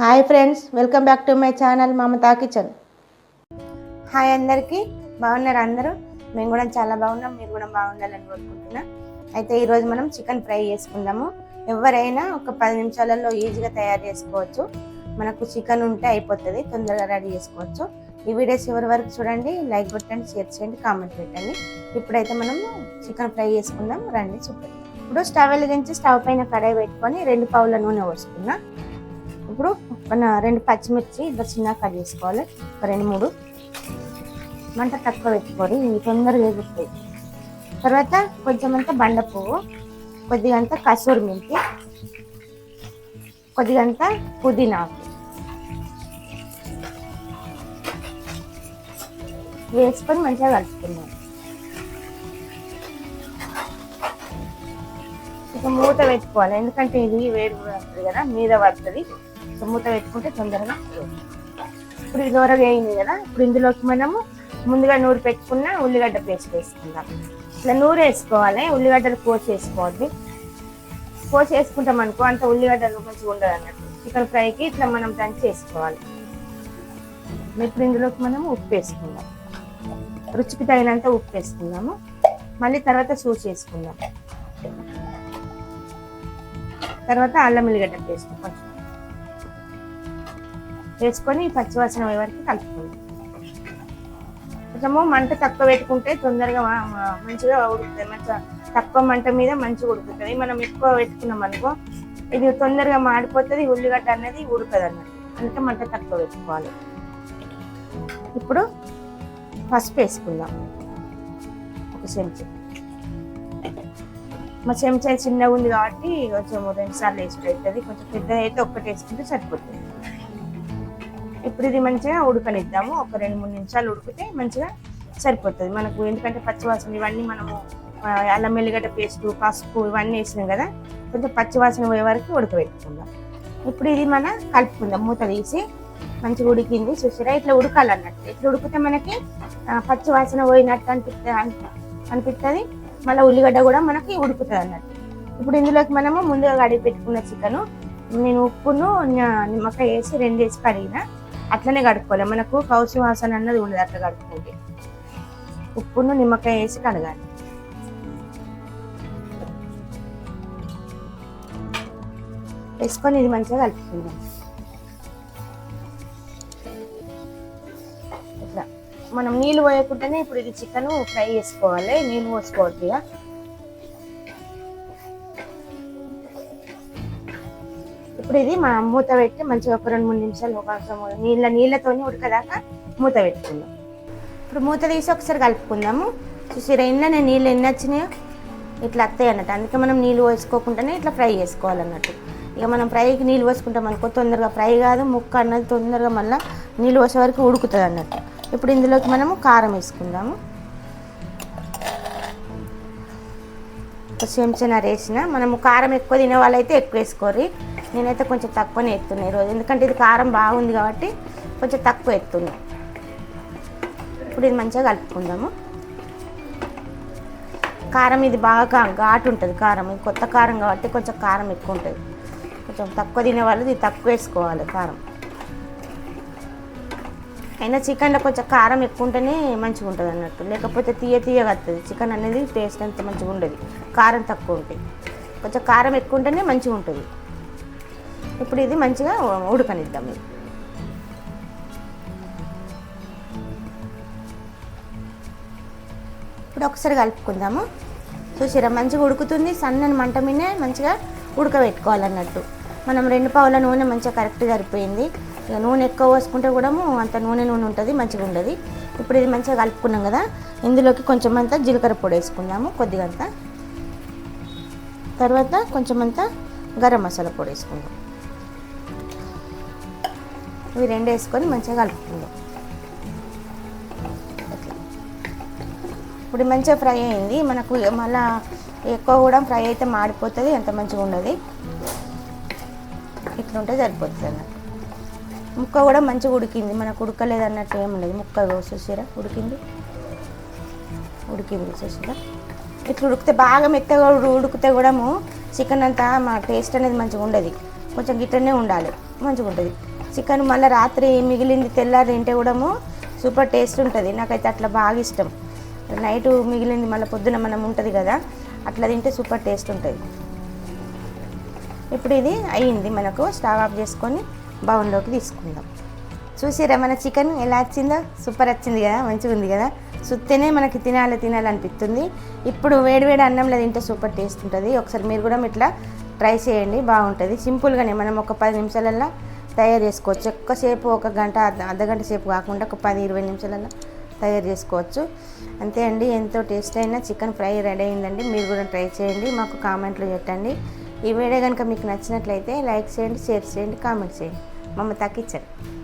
Hi friends welcome back to my channel Mamata kitchen. Hi అందరికీ బాగున్నారు అందరూ? మేము కూడా చాలా బాగున్నాం మీరు కూడా బాగుండాలని కోరుకుంటున్నా. అయితే ఈరోజు మనం చికెన్ ఫ్రై చేసుకుందాము. ఎవరైనా ఒక పది నిమిషాలలో ఈజీగా తయారు చేసుకోవచ్చు. మనకు చికెన్ ఉంటే అయిపోతుంది తొందరగా రెడీ చేసుకోవచ్చు. ఈ వీడియోస్ ఎవరి వరకు చూడండి లైక్ కొట్టండి షేర్ చేయండి కామెంట్ పెట్టండి. ఇప్పుడైతే మనం చికెన్ ఫ్రై చేసుకుందాం రండి చూడండి ఇప్పుడు స్టవ్ వెలిగించి స్టవ్ పైన కడాయి పెట్టుకొని రెండు పావుల నూనె పోసుకున్నా ఇప్పుడు మన రెండు పచ్చిమిర్చి ఇద్దరు చిన్నగా కట్ చేసుకోవాలి. ఒక రెండు మూడు. మంట తక్కువ పెట్టుకోవాలి ఇవి తొందరగా ఎగురుతాయి తర్వాత కొంచెం అంతా బండ పువ్వు కొద్దిగా కసూరి మెంతి కొద్దిగా పుదీనా వేసుకొని మంచిగా కలుపుకుందాం. ఇక మూత పెట్టుకోవాలి ఎందుకంటే ఇది వేడి పడుతుంది కదా మీద పడుతుంది. మూత పెట్టుకుంటే తొందరగా ఇప్పుడు ఇది దూరం అయింది కదా ఇప్పుడు ఇందులోకి మనము ముందుగా నూరు పెట్టుకున్న ఉల్లిగడ్డ పేస్ట్ వేసుకుందాం. ఇట్లా నూరు వేసుకోవాలి ఉల్లిగడ్డలు కోసి వేసుకోవద్దు కోసి వేసుకుంటాం అనుకో అంత ఉల్లిగడ్డలు మంచిగా ఉండదు అన్నట్టు. చికెన్ ఫ్రైకి ఇట్లా మనం దంచి వేసుకోవాలి. ఇప్పుడు ఇందులోకి మనము ఉప్పు వేసుకుందాం. రుచికి తగినంత ఉప్పు వేసుకుందాము. మళ్ళీ తర్వాత సూచి వేసుకుందాం. తర్వాత అల్లం ఉల్లిగడ్డ పేస్ట్ కొంచెం వేసుకొని పచ్చివాసన అయ్యే వరకు కలుపుకోవాలి. కొంచెము మంట తక్కువ పెట్టుకుంటే తొందరగా మంచిగా ఉడుకుతుంది మంచిగా తక్కువ మంట మీద మంచిగా ఉడుకుతుంది మనం ఎక్కువ పెట్టుకున్నాం అనుకో ఇది తొందరగా మాడిపోతుంది ఉల్లిగడ్డ అనేది ఉడకదు అన్నట్టు. అందుకే మంట తక్కువ పెట్టుకోవాలి. ఇప్పుడు పసుపు వేసుకుందాం. ఒక చెంచా. మా చెంచా చిన్నగా ఉంది కాబట్టి కొంచెం రెండు సార్లు వేసి పెడుతుంది. కొంచెం పెద్దది అయితే ఒక్కటి వేసుకుంటే సరిపోతుంది. ఇప్పుడు ఇది మంచిగా ఉడకనిద్దాము. ఒక రెండు మూడు నిమిషాలు ఉడికితే మంచిగా సరిపోతుంది. మనకు ఎందుకంటే పచ్చివాసన ఇవన్నీ మనము అల్లం వెల్లిగడ్డ పేస్ట్ పసుపు ఇవన్నీ వేసినాం కదా కొంచెం పచ్చివాసన పోయే వరకు ఉడకబెట్టుకుందాం. ఇప్పుడు ఇది మన కలుపుకుందాం. మూత తీసి మంచిగా ఉడికింది చూసారా? ఇట్లా ఉడకాలన్నట్టు. ఇట్లా ఉడికితే మనకి పచ్చివాసన పోయినట్టు అనిపిస్తుంది అనిపిస్తుంది మళ్ళీ ఉల్లిగడ్డ కూడా మనకి ఉడుకుతుంది అన్నట్టు ఇప్పుడు ఇందులోకి మనము ముందుగా కడిగి పెట్టుకున్న చికెను నేను ఉప్పును నిమ్మకాయ వేసి రెండు వేసి కడిగిన అట్లనే కడుక్కోవాలి. మనకు కౌచి వాసన అన్నది ఉండదు అట్లా కడుక్కుంటే. ఉప్పును నిమ్మకాయ వేసి కడగాలి. వేసుకొని ఇది మంచిగా కలుపుకుందాం. ఇట్లా. మనం నీళ్ళు పోయకుండానే ఇప్పుడు ఇది చికెన్ ఫ్రై చేసుకోవాలి. నీళ్ళు పోసుకోవద్దు ఇప్పుడు ఇది మా మూత పెట్టి మంచిగా ఒక రెండు మూడు నిమిషాలు ఒక నిమిషం నీళ్ళ నీళ్ళతోని ఉడకదాకా మూత పెట్టుకుందాం. ఇప్పుడు మూత తీసి ఒకసారి కలుపుకుందాము. చూసిరా ఇంట్లో నేను నీళ్ళు ఎన్ని వచ్చినాయో? ఇట్లా వస్తాయి అన్నట్టు. అందుకే మనం నీళ్ళు పోసుకోకుండానే ఇట్లా ఫ్రై చేసుకోవాలన్నట్టు. ఇక మనం ఫ్రైకి నీళ్ళు పోసుకుంటాం అనుకో తొందరగా ఫ్రై కాదు ముక్క అన్నది తొందరగా మళ్ళీ నీళ్ళు పోసే వరకు ఉడుకుతుంది అన్నట్టు. ఇప్పుడు ఇందులోకి మనము కారం వేసుకుందాము. ఒక చెంచా వేసిన మనము కారం ఎక్కువ తినే వాళ్ళైతే ఎక్కువ వేసుకోరి నేనైతే కొంచెం తక్కువనే ఎత్తున్నా ఈరోజు. ఎందుకంటే ఇది కారం బాగుంది కాబట్టి కొంచెం తక్కువ ఎత్తున్నా. ఇప్పుడు ఇది మంచిగా కలుపుకుందాము. కారం ఇది బాగా ఘాటు ఉంటుంది కారం. ఇది కొత్త కారం కాబట్టి కొంచెం కారం ఎక్కువ ఉంటుంది. కొంచెం తక్కువ తినే వాళ్ళు ఇది తక్కువ వేసుకోవాలి కారం. అయినా చికెన్లో కొంచెం కారం ఎక్కువ ఉంటేనే మంచిగా ఉంటుంది అన్నట్టు. లేకపోతే తీయ తీయగా వస్తుంది చికెన్ అనేది టేస్ట్ అంత మంచిగా ఉండదు. కారం తక్కువ ఉంటుంది కొంచెం కారం ఎక్కువ ఉంటేనే మంచిగా ఉంటుంది. ఇప్పుడు ఇది మంచిగా ఉడకనిద్దాం. ఇది ఇప్పుడు ఒకసారి కలుపుకుందాము. చూసిరా మంచిగా ఉడుకుతుంది. సన్నని మంట మీదే మంచిగా ఉడకబెట్టుకోవాలన్నట్టు. మనం రెండు పావుల నూనె మంచిగా కరెక్ట్ సరిపోయింది. ఇక నూనె ఎక్కువ పోసుకుంటే కూడా అంత నూనె నూనె ఉంటుంది మంచిగా ఉండదు. ఇప్పుడు ఇది మంచిగా కలుపుకున్నాం కదా ఇందులోకి కొంచెం అంతా జీలకర్ర పొడి వేసుకుందాము కొద్దిగా అంతా. తర్వాత కొంచెం అంతా గరం మసాలా పొడి వేసుకుందాం. ఇవి రెండు వేసుకొని మంచిగా కలుపుకుందాం. ఇప్పుడు మంచిగా ఫ్రై అయింది. మనకు మళ్ళా ఎక్కువ కూడా ఫ్రై అయితే మాడిపోతుంది ఎంత మంచిగా ఉండదు. ఇట్లుంటే సరిపోతుంది అన్నట్టు. ముక్క కూడా మంచిగా ఉడికింది. మనకు ఉడకలేదు అన్నట్టు ఏమి ఉండదు ముక్క చూసారా? ఉడికింది? ఉడికింది చూసిరా? ఇట్లా ఉడికితే బాగా మెత్తగా ఉడికితే కూడా చికెన్ అంతా మా టేస్ట్ అనేది మంచిగా ఉండదు. కొంచెం గిట్టనే ఉండాలి. మంచిగా ఉంటుంది. చికెన్ మళ్ళీ రాత్రి మిగిలింది తెల్లారి తింటే కూడాము సూపర్ టేస్ట్ ఉంటుంది. నాకైతే అట్లా బాగా ఇష్టం. నైట్ మిగిలింది మళ్ళీ పొద్దున మనం ఉంటుంది కదా అట్లా తింటే సూపర్ టేస్ట్ ఉంటుంది. ఇప్పుడు ఇది అయ్యింది మనకు స్టవ్ ఆఫ్ చేసుకొని బౌన్లోకి తీసుకుందాం. చూసిరా మన చికెన్ ఎలా వచ్చిందో? సూపర్ వచ్చింది కదా మంచిగా ఉంది కదా. సుత్తేనే మనకి తినాలి తినాలనిపిస్తుంది. ఇప్పుడు వేడివేడి అన్నంలో తింటే సూపర్ టేస్ట్ ఉంటుంది. ఒకసారి మీరు కూడా ఇట్లా ట్రై చేయండి బాగుంటుంది. సింపుల్గానే మనం ఒక పది నిమిషాలల్లో తయారు చేసుకోవచ్చు. ఎక్కువసేపు ఒక గంట అర్ధగంట సేపు కాకుండా ఒక పది ఇరవై నిమిషాలలో తయారు చేసుకోవచ్చు. అంతే అండి. ఎంతో టేస్ట్ అయిన చికెన్ ఫ్రై రెడీ అయిందండి. మీరు కూడా ట్రై చేయండి. మాకు కామెంట్లు పెట్టండి. ఈ వీడియో కనుక మీకు నచ్చినట్లయితే లైక్ చేయండి షేర్ చేయండి కామెంట్ చేయండి. మమ్మ తగ్గించండి.